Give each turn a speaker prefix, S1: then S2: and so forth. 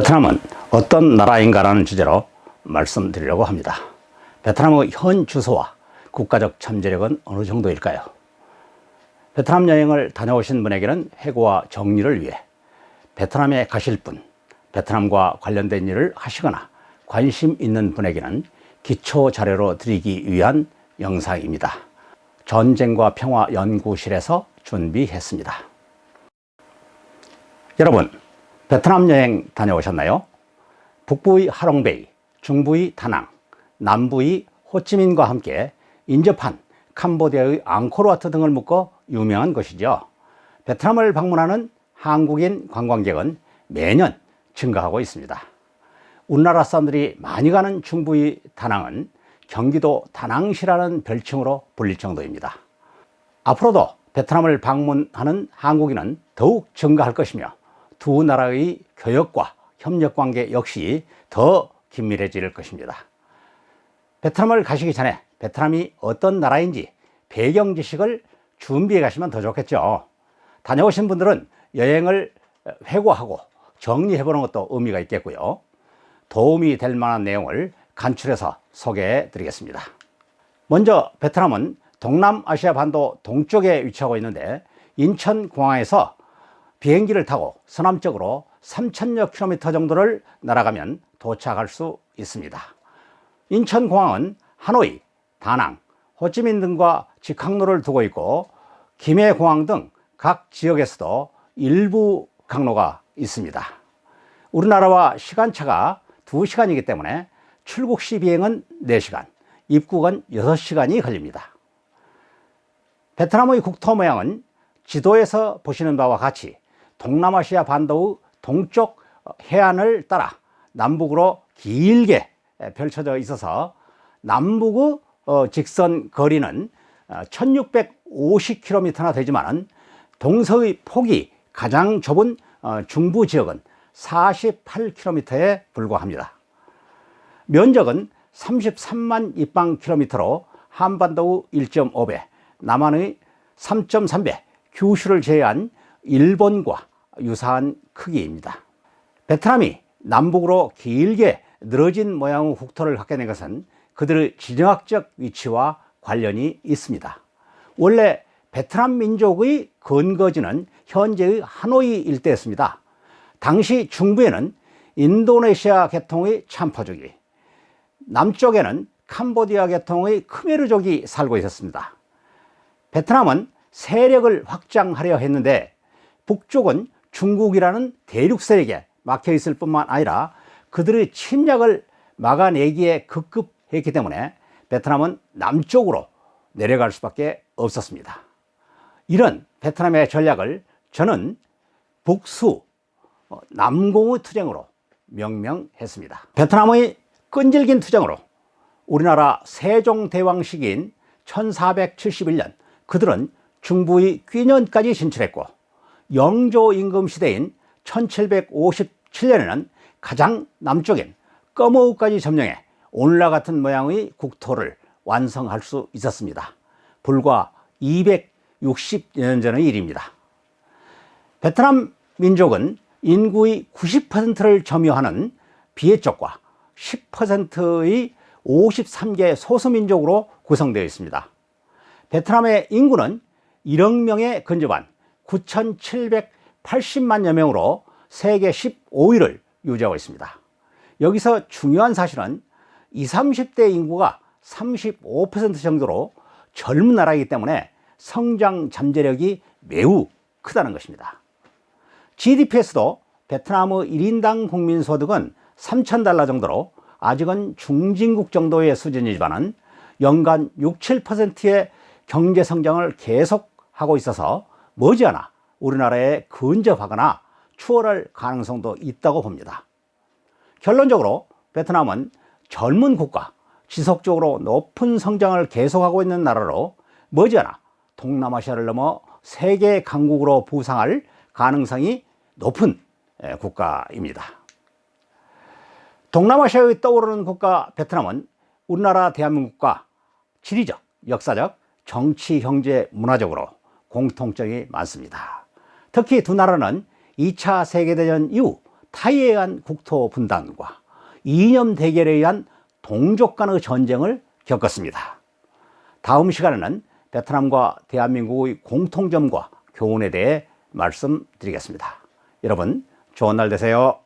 S1: 베트남은 어떤 나라인가라는 주제로 말씀드리려고 합니다. 베트남의 현 주소와 국가적 잠재력은 어느 정도일까요? 베트남 여행을 다녀오신 분에게는 해고와 정리를 위해 베트남에 가실 분, 베트남과 관련된 일을 하시거나 관심 있는 분에게는 기초 자료로 드리기 위한 영상입니다. 전쟁과 평화 연구실에서 준비했습니다. 여러분, 베트남 여행 다녀오셨나요? 북부의 하롱베이, 중부의 다낭, 남부의 호치민과 함께 인접한 캄보디아의 앙코르와트 등을 묶어 유명한 곳이죠. 베트남을 방문하는 한국인 관광객은 매년 증가하고 있습니다. 우리나라 사람들이 많이 가는 중부의 다낭은 경기도 다낭시라는 별칭으로 불릴 정도입니다. 앞으로도 베트남을 방문하는 한국인은 더욱 증가할 것이며 두 나라의 교역과 협력 관계 역시 더 긴밀해질 것입니다. 베트남을 가시기 전에 베트남이 어떤 나라인지 배경 지식을 준비해 가시면 더 좋겠죠. 다녀오신 분들은 여행을 회고하고 정리해 보는 것도 의미가 있겠고요. 도움이 될 만한 내용을 간추려서 소개해 드리겠습니다. 먼저 베트남은 동남아시아 반도 동쪽에 위치하고 있는데 인천공항에서 비행기를 타고 서남쪽으로 3천여 킬로미터 정도를 날아가면 도착할 수 있습니다. 인천공항은 하노이, 다낭, 호찌민 등과 직항로를 두고 있고 김해공항 등 각 지역에서도 일부 항로가 있습니다. 우리나라와 시간차가 2시간이기 때문에 출국 시 비행은 4시간, 입국은 6시간이 걸립니다. 베트남의 국토 모양은 지도에서 보시는 바와 같이 동남아시아 반도의 동쪽 해안을 따라 남북으로 길게 펼쳐져 있어서 남북의 어, 직선 거리는 1650km나 되지만 동서의 폭이 가장 좁은 어, 중부 지역은 48km에 불과합니다. 면적은 33만 입방킬로미터로 한반도의 1.5배, 남한의 3.3배, 규슈를 제외한 일본과 유사한 크기입니다. 베트남이 남북으로 길게 늘어진 모양의 국토를 갖게 된 것은 그들의 지정학적 위치와 관련이 있습니다. 원래 베트남 민족의 근거지는 현재의 하노이 일대였습니다. 당시 중부에는 인도네시아 계통의 참파족이, 남쪽에는 캄보디아 계통의 크메르족이 살고 있었습니다. 베트남은 세력을 확장하려 했는데 북쪽은 중국이라는 대륙 세력에 막혀 있을 뿐만 아니라 그들의 침략을 막아내기에 급급했기 때문에 베트남은 남쪽으로 내려갈 수밖에 없었습니다. 이런 베트남의 전략을 저는 북수 어, 남공의 투쟁으로 명명했습니다. 베트남의 끈질긴 투쟁으로 우리나라 세종대왕 시기인 1471년 그들은 중부의 귀년까지 진출했고 영조 임금 시대인 1757년에는 가장 남쪽인 꺼머우까지 점령해 오늘날 같은 모양의 국토를 완성할 수 있었습니다. 불과 260년 전의 일입니다. 베트남 민족은 인구의 90%를 점유하는 비해 쪽과 10%의 53개 소수민족으로 구성되어 있습니다. 베트남의 인구는 1억 명에 근접한 9,780만여 명으로 세계 15위를 유지하고 있습니다. 여기서 중요한 사실은 20, 30대 인구가 35% 정도로 젊은 나라이기 때문에 성장 잠재력이 매우 크다는 것입니다. GDP에서도 베트남의 1인당 국민 소득은 3,000달러 정도로 아직은 중진국 정도의 수준이지만 연간 6, 7%의 경제 성장을 계속하고 있어서 머지않아 우리나라에 근접하거나 추월할 가능성도 있다고 봅니다. 결론적으로 베트남은 젊은 국가, 지속적으로 높은 성장을 계속하고 있는 나라로 머지않아 동남아시아를 넘어 세계 강국으로 부상할 가능성이 높은 국가입니다. 동남아시아에 떠오르는 국가 베트남은 우리나라 대한민국과 지리적, 역사적, 정치, 경제, 문화적으로 공통점이 많습니다. 특히 두 나라는 2차 세계대전 이후 타이에 의한 국토 분단과 이념 대결에 의한 동족 간의 전쟁을 겪었습니다. 다음 시간에는 베트남과 대한민국의 공통점과 교훈에 대해 말씀드리겠습니다. 여러분, 좋은 날 되세요.